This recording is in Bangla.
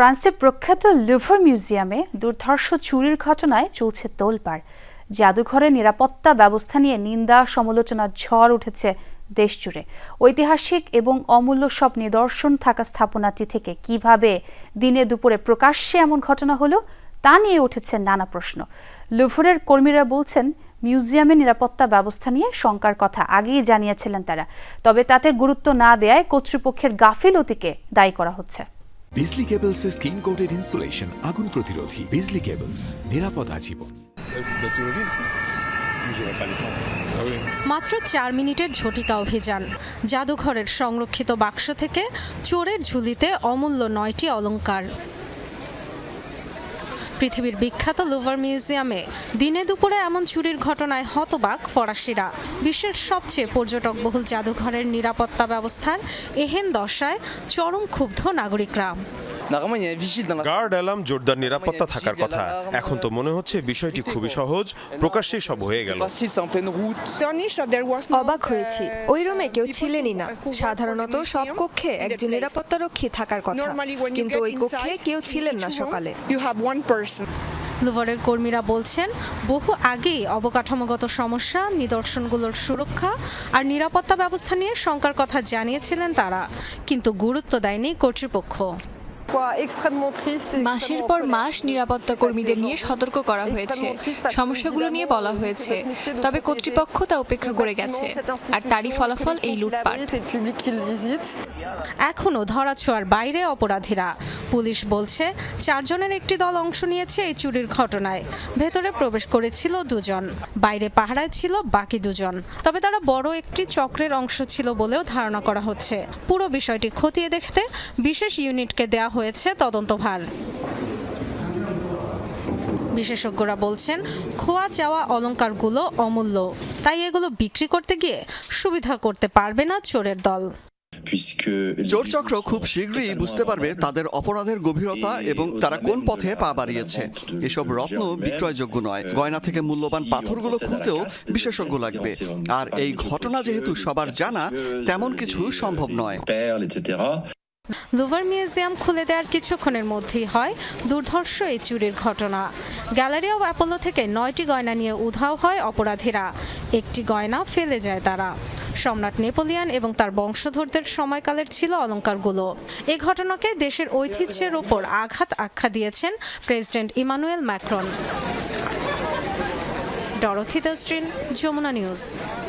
ফ্রান্সের প্রখ্যাত লুভর মিউজিয়ামে দুর্ধর্ষ চুরির ঘটনায় চলছে তোলপাড়। জাদুঘরের নিরাপত্তা ব্যবস্থা নিয়ে নিন্দা, সমালোচনার ঝড় উঠেছে দেশ জুড়ে। ঐতিহাসিক এবং অমূল্য সব নিদর্শন থাকা স্থাপনাটি থেকে কীভাবে দিনে দুপুরে প্রকাশ্যে এমন ঘটনা হলো, তা নিয়ে উঠেছে নানা প্রশ্ন। লুভরের কর্মীরা বলছেন মিউজিয়ামের নিরাপত্তা ব্যবস্থা নিয়ে শঙ্কার কথা আগেই জানিয়েছিলেন তারা। তবে তাতে গুরুত্ব না দেয়ায় কর্তৃপক্ষের গাফিলতিকে দায়ী করা হচ্ছে। বিজলি কেবলস এর স্কিন কোটেড ইনসুলেশন আগুন প্রতিরোধী। বিজলি কেবলস নিরাপদ আজীবন। মাত্র চার মিনিটের ঝটিকা অভিযান। জাদুঘরের সংরক্ষিত বাক্স থেকে চোরের ঝুলিতে অমূল্য নয়টি অলংকার। পৃথিবীর বিখ্যাত লুভার মিউজিয়ামে দিনে দুপুরে এমন চুরির ঘটনায় হতবাক ফরাসিরা। বিশ্বের সবচেয়ে পর্যটকবহুল জাদুঘরের নিরাপত্তা ব্যবস্থার এহেন দশায় চরম ক্ষুব্ধ নাগরিকরা। গার্ড অ্যালার্ম জোরদার নিরাপত্তা থাকার কথা। এখন তো মনে হচ্ছে বিষয়টি খুবই সহজ। প্রকাশ্যেই সব হয়ে গেল. অবাক হয়েছি। ওই রুমে কেউ ছিলেনই না। সাধারণত সব কক্ষে একজন নিরাপত্তারক্ষী থাকার কথা। কিন্তু ওই কক্ষে কেউ ছিলেন না সকালে। লুভারের কর্মীরা বলছেন বহু আগেই অবকাঠামোগত সমস্যা নিদর্শনগুলোর সুরক্ষা আর নিরাপত্তা ব্যবস্থা নিয়ে শঙ্কার কথা জানিয়েছিলেন তারা কিন্তু গুরুত্ব দেয়নি কর্তৃপক্ষ। মাসের পর মাস নিরাপত্তা কর্মীদের নিয়ে সতর্ক করা হয়েছে। সমস্যাগুলো নিয়ে বলা হয়েছে। তবে কর্তৃপক্ষ তা উপেক্ষা করে গেছে। আর তারই ফলাফল এই লুটপাট। এখনও ধরাছোঁয়ার বাইরে অপরাধীরা। পুলিশ বলছে, চারজনের একটি দল অংশ নিয়েছে এই চুরির ঘটনায়। ভেতরে প্রবেশ করেছিল দুজন, বাইরে পাহারায় ছিল বাকি দুজন। তবে তারা বড় একটি চক্রের অংশ ছিল বলেও ধারণা করা হচ্ছে। পুরো বিষয়টি খতিয়ে দেখতে বিশেষ ইউনিটকে দেয়া হয়েছে তদন্তভার। বিশেষজ্ঞরা বলছেন, খোয়া যাওয়া অলংকারগুলো অমূল্য। তাই এগুলো বিক্রি করতে গিয়ে সুবিধা করতে পারবে না চোরের দল। চোরচক্র খুব শীঘ্রই বুঝতে পারবে তাদের অপরাধের গভীরতা এবং তারা কোন পথে পা বাড়িয়েছে। এসব রত্ন বিক্রয়যোগ্য নয়। গয়না থেকে মূল্যবান পাথরগুলো খুলতেও বিশেষজ্ঞ লাগবে। আর এই ঘটনা যেহেতু সবার জানা তেমন কিছু সম্ভব নয়। লুভার মিউজিয়াম খুলে দেওয়ার কিছুক্ষণের মধ্যেই হয় দুর্ধর্ষ এই চুরির ঘটনা। গ্যালারি অব অ্যাপোলো থেকে নয়টি গয়না নিয়ে উধাও হয় অপরাধীরা। একটি গয়না ফেলে যায় তারা। সম্রাট নেপোলিয়ান এবং তার বংশধরদের সময়কালের ছিল অলঙ্কারগুলো। এ ঘটনাকে দেশের ঐতিহ্যের ওপর আঘাত আখ্যা দিয়েছেন প্রেসিডেন্ট ইমানুয়েল ম্যাক্রন। ডরথি দস্ট্রিন যমুনা নিউজ।